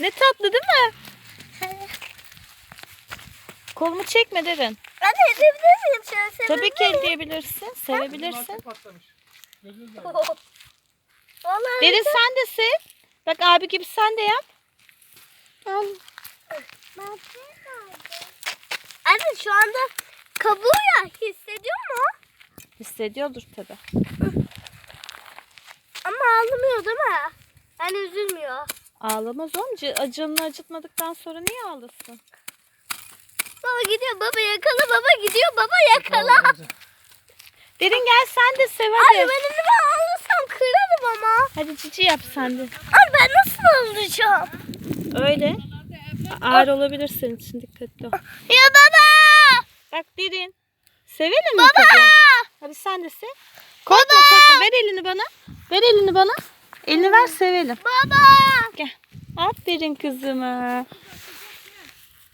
Ne tatlı değil mi? Kolumu çekme derin. Ben de edebilir miyim? Şöyle Tabii ki elleyebilirsin. Sevebilirsin. Vallahi Derin sen de sev. Bak abi gibi sen de yap. Anne şu anda kabuğu ya hissediyor mu? Hissediyordur tabii. Ama ağlamıyor değil mi? Yani üzülmüyor. Ağlamaz oğlum. Acınını acıtmadıktan sonra niye ağlasın? Baba gidiyor baba yakala baba gidiyor baba yakala. Derin gel sen de sev hadi. ben elimi alırsam kırarım ama. Hadi cici yap sen de. Anne ben nasıl alacağım? Öyle. Ağır olabilir senin için dikkatli ol. Ya baba! Bak derin. Sevelim mi kızım? Hadi sen de sev. Korkma korkma. Ver elini bana. Ver elini bana. Elini ver sevelim. Baba! Gel. Aferin kızıma.